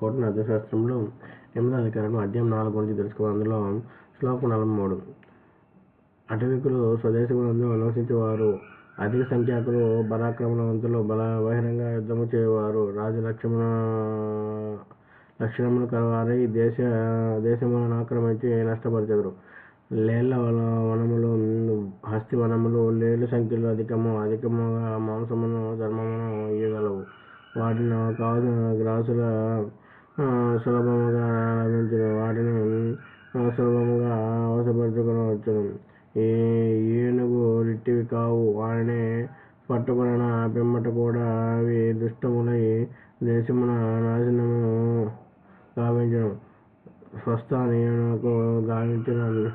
కోట అర్థశాస్త్రంలో ఎనిమిదో అధికారం అధ్యాయం నాలుగు గురించి తెలుసుకోవాలి. అందులో శ్లోకం నలభై మూడు. అటవికులు స్వదేశములందు నివసించేవారు అధిక సంఖ్యాకులు పరాక్రమవంతులు బల బహిరంగ యుద్ధము చేయవారు. రాజలక్ష్మణ లక్షణములు కలవారై దేశ దేశములను ఆక్రమించి నష్టపరిచెదరు. లేళ్ళ వనములు హస్తి వనములు లేళ్ళ సంఖ్యలో అధికము అధికముగా మాంసమును ధర్మమును ఇయ్యగలవు. వాటిని కావలసిన గ్రాసుల సులభముగా ఆరాధించిన. వాటిని సులభముగా అవసరపరచుకొనవచ్చును ఏ ఏనుగు రిట్టివి కావు. వాటిని పట్టుకొన పిమ్మట కూడా అవి దుష్టములై దేశమున నాశనము గావించును. స్వస్థ నియమకు గావించిన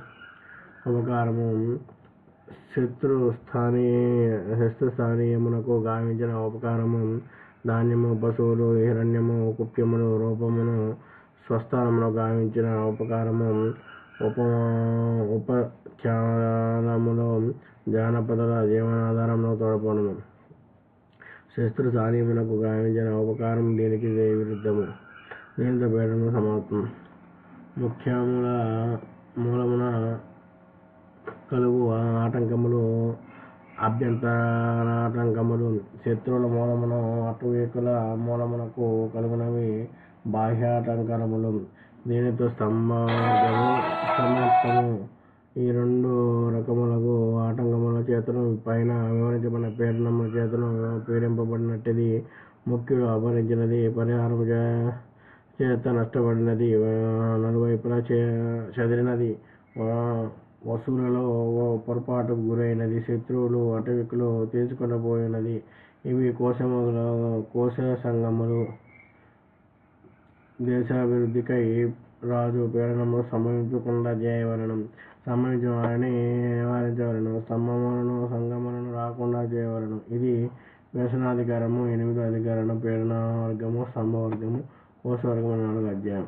ఉపకారము శత్రు స్థానీయ శస్త్రస్థానీయమునకు గావించిన ఉపకారము ధాన్యము పశువులు హిరణ్యము కుప్యములు రూపమును స్వస్థానమును గావించిన ఉపకారము ఉప ఉపచారములో జానపదుల జీవనాధారంలో తోడపడము శస్త్ర స్థానీయమునకు గావించిన ఉపకారం దీనికి విరుద్ధము. దీనితో పీడనం సమాప్తం. ముఖ్యముల మూలమున కలుగు ఆటంకములు అభ్యంతరాటంకములు. శత్రువుల మూలమున అటువైకుల మూలమునకు కలుగునవి బాహ్యాటంకరములు దీనితో స్తంభము సమర్థము ఈ రెండు రకములకు ఆటంకముల చేతను పైన వివరించబడిన పీడనముల చేతను పీడింపబడినట్టిది. ముఖ్యుడు అపహరించినది పరిహారం చే- చేత నష్టపడినది నలువైపులా చే చదిరినది. వసూలలో పొరపాటుకు గురైనది శత్రువులు అటవికులు తీసుకునిపోయినది ఇవి కోశముల కోశ సంగములు. దేశాభివృద్ధికై రాజు పీడనము సంభవించకుండా చేయవలను. సంభవించిన నివారించవలను. స్తంభములను సంగములను రాకుండా చేయవలను. ఇది వ్యసనాధికారము ఎనిమిదో అధికారము పీడన వర్గము స్తంభ వర్గము కోశ వర్గము నాలుగు అధ్యాయం.